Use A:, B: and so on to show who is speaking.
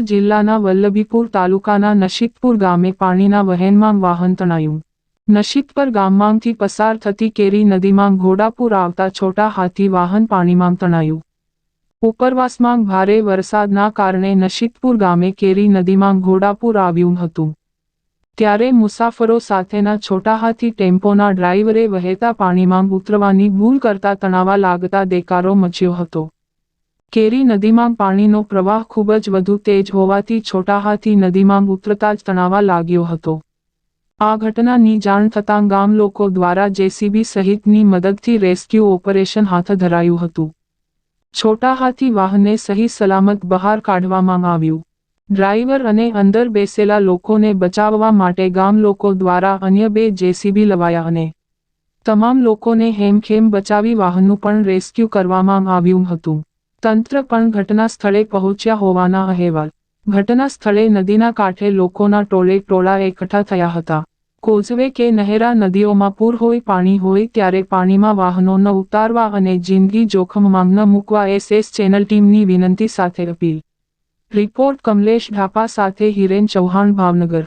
A: જિલ્લાના વલ્લભીપુર તાલુકાના નશીદપુર ગામે પાણીના વહેણમાં વાહન તણાયું. નશીકપર ગામમાંથી પસાર થતી કેરી નદીમાં ઘોડાપુર આવતા છોટા હાથી વાહન પાણીમાં તણાયું. ઉપરવાસમાં ભારે વરસાદના કારણે નશીદપુર ગામે કેરી નદીમાં ઘોડાપુર આવ્યું હતું. ત્યારે મુસાફરો સાથેના છોટા હાથી ટેમ્પોના ડ્રાઈવરે વહેતા પાણીમાં ઉતરવાની ભૂલ કરતા તણાવા લાગતા દેકારો મચ્યો હતો. કેરી નદીમાં પાણીનો પ્રવાહ ખૂબ જ વધુ તેજ હોવાથી છોટા હાથી નદીમાં ઉતરતા જ તણાવા લાગ્યો હતો. આ ઘટનાની જાણ થતાં ગામ લોકો દ્વારા જેસીબી સહિતની મદદથી રેસ્ક્યુ ઓપરેશન હાથ ધરાયું હતું. છોટા હાથી વાહને સહી સલામત બહાર કાઢવામાં આવ્યું. ડ્રાઈવર અને અંદર બેસેલા લોકોને બચાવવા માટે ગામ લોકો દ્વારા અન્ય બે જેસીબી લવાયા અને તમામ લોકોને હેમખેમ બચાવી વાહનનું પણ રેસ્ક્યુ કરવામાં આવ્યું હતું. તંત્ર પણ ઘટના સ્થળે પહોંચ્યા હોવાના અહેવાલ. ઘટના સ્થળે નદીના કાંઠે લોકોના ટોળે ટોળા એકઠા થયા હતા. કોઝવે કે નહેરા નદીઓમાં પૂર હોય, પાણી હોય, ત્યારે પાણીમાં વાહનો ન ઉતારવા અને જિંદગી જોખમમાં ન મૂકવા એસએસ ચેનલ ટીમની વિનંતી સાથે અપીલ. રિપોર્ટ કમલેશ ઢાપા સાથે હિરેન ચૌહાણ, ભાવનગર.